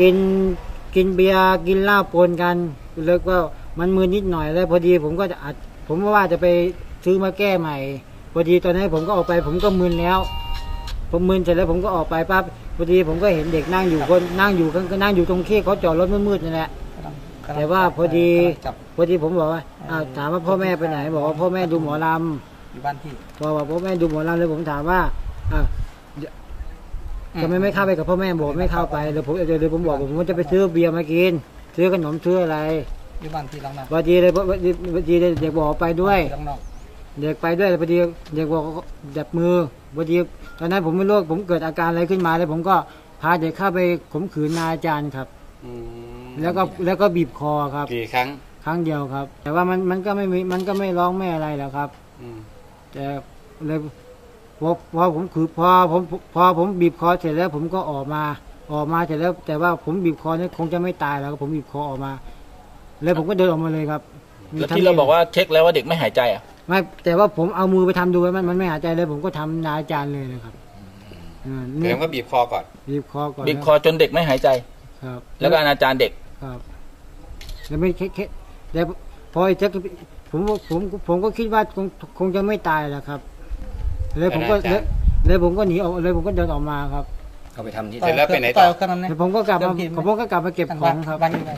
กินกินเบียร์กินเหล้าปนกันแล้วก็มันมือนิดหน่อยแล้วพอดีผมก็จะอัดผมว่าจะไปซื้อมาแก้ใหม่ พอดีตอนนั้นผมก็ออกไป ผมก็มึนแล้ว ผมมึนเสร็จแล้วผมก็ออกไปปั๊บพอดีผมก็เห็นเด็กนั่งอยู่คนนั่งอยู่ข้างนั่งอยู่ตรงที่เขาจอดรถมืดๆนั่นแหละแต่ว่าพอดีจับพอดีผมบอกว่าอ้าวถามว่าพ่อแม่ไปไหน บอกว่าพ่อแม่ดูหมอลอยู่บ้านพี่ำพอบอกพ่อแม่ดูหมอลำเลยผมถามว่าอ้าวเดี๋ยว ทำไมไม่เข้าไปกับพ่อแม่บอกไม่เข้าไปเดี๋ยวผมเดี๋ยวเดี๋ยวผมบอกผมว่าจะไปซื้อเบียร์มากิน ซื้อขนมซื้ออะไรอยู่บ้านพี่ล้างหน้าพอดีเลยพอดีพอดีเด็กบอกไปด้วยล้างนอกเด็กไปด้วยพอดีเด็กบอกจับมือพอดีตอนนั้นผมไม่รู้ผมเกิดอาการอะไรขึ้นมาแล้วผมก็พาเด็กเข้าไปข่มขืนนายอาจารย์ครับอืมแล้วก็แล้วก็บีบคอครับกี่ครั้งครั้งเดียวครับ แต่ว่ามันมันก็ไม่มีมันก็ไม่ร้องไม่อะไรแล้วครับอืมแต่เลย พอพอผมคือพอผมพอผมบีบคอเสร็จแล้ว ผมก็ออกมาออกมาเสร็จแล้ว แต่ว่าผมบีบคอเนี่ยคงจะไม่ตายแล้วผมบีบคอออกมา แล้วผมก็เดินออกมาเลยครับมีแล้วทั้งที่เราบอกว่าเช็คแล้วว่าเด็กไม่หายใจอะไม่แต่ว่าผมเอามือไปทำดูแล้วมันมันไม่หายใจเลย ผมก็ทำนายอาจารย์เลยนะครับอ่าแสนี่ดงว่าบีบคอก่อน บีบคอก่อนบีบคอจนเด็กไม่หายใจ ครับ แล้วก็อนาจารเด็กครับแล้วไม่แค่แค่แต่พอไอ้เจ๊กผมผมผมก็คิดว่าคงคงจะไม่ตายแล้วครับ เลยผมก็อาจารย์เลยผมก็หนีออกเลยผมก็เดินออกมาครับ เขาไปทำที่เสร็จแล้วไปไหนต่อเครื่องนั้นเนี่ยแล้วผมก็กลับมาเดิมทีผมก็กลับมาเก็บของครับบ้านอยู่ไหน